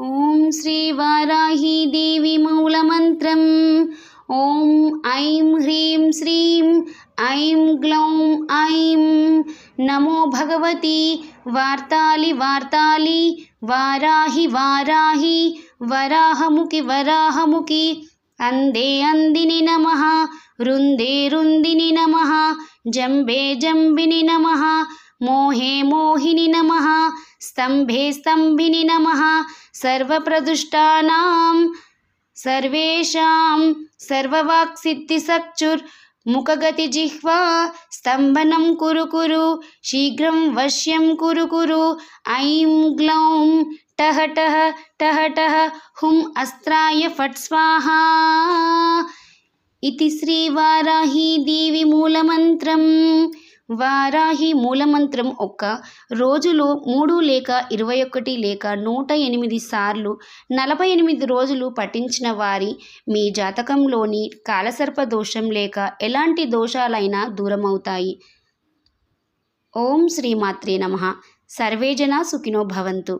ॐ श्रीवाराही देवी देवीमौलमन्त्रम् ॐ ऐं ह्रीं श्रीं ऐं ग्लौं ऐं नमो भगवती वार्तालि वार्तालि वाराहि वाराहि वराहमुखि वराहमुखि। अन्धे अन्दिनि नमः रुन्दे रुन्दिनि नमः जम्बे जम्बिनि नमः మోహే మోహిని నమ స్తంభే స్తంభిని నమ సర్వప్రదుష్టానాం సర్వేషాం సర్వవాక్సిద్ధిసచ్చుర్ ముఖగతి జిహ్వా స్తంభనం కురు కురు శీఘ్రం వశ్యం కురు కురు ఐం గ్లౌం టహ టహ టహ టహ హుం అస్త్రాయ ఫట్ స్వాహా. ఇది శ్రీవారాహీ దేవి మూలమంత్రం. వారాహి మూలమంత్రం ఒక్క రోజులో మూడు లేక ఇరవై ఒకటి లేక నూట ఎనిమిది సార్లు నలభై ఎనిమిది రోజులు పఠించిన వారి మీ జాతకంలోని కాలసర్ప దోషం లేక ఎలాంటి దోషాలైనా దూరమవుతాయి. ఓం శ్రీమాత్రే నమ. సర్వేజన సుఖినో భవంతు.